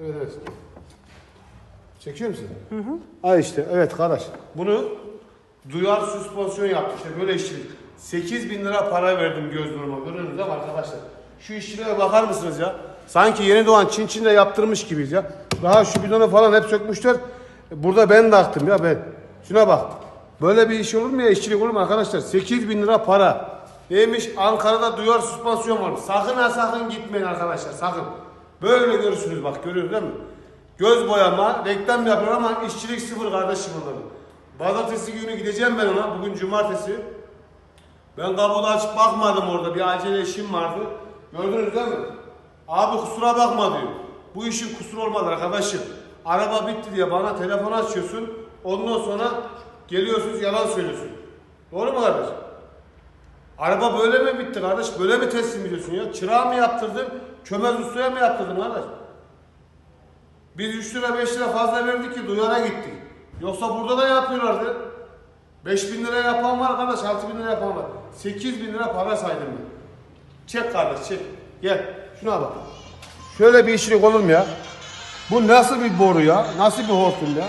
Evet evet. Çekiyor musun? Hı hı. Ay işte evet kardeş. Bunu duyar süspansiyon yaptık işte böyle işçilik. 8 bin lira para verdim göz nuruma görüyorsunuz değil mi arkadaşlar? Şu işçiliğe bakar mısınız ya? Sanki yeni doğan Çin Çin'de yaptırmış gibiyiz ya. Daha şu bidonu falan hep sökmüşler. Burada ben de aktım ya ben. Şuna bak. Böyle bir iş olur mu ya? İşçilik olur mu arkadaşlar? 8 bin lira para. Neymiş? Ankara'da duyar süspansiyon var. Sakın ha sakın gitmeyin arkadaşlar sakın. Böyle görürsünüz bak görüyoruz değil mi? Göz boyama, reklam yapıyor ama işçilik sıfır kardeşim onların. Pazartesi günü gideceğim ben ona. Bugün cumartesi. Ben kabuğunu açıp bakmadım orada. Bir acele işim vardı. Gördünüz değil mi? Abi kusura bakma diyor. Bu işin kusuru olmadı arkadaşım. Araba bitti diye bana telefon açıyorsun. Ondan sonra geliyorsunuz yalan söylüyorsun. Doğru mu kardeş? Araba böyle mi bitti kardeş? Böyle mi teslim ediyorsun ya? Çırağı mı yaptırdın? Kömez ustaya mı yaptırdın kardeş? Biz 3 lira 5 lira fazla verdik ki duyana gittik. Yoksa burada da yapıyorlardı. 5 bin lira yapan var kardeş, 6 bin lira yapan var. 8 bin lira para saydım ben. Çek kardeş çek. Gel şuna bak. Şöyle bir işçilik olur mu ya? Bu nasıl bir boru ya? Nasıl bir hortum ya?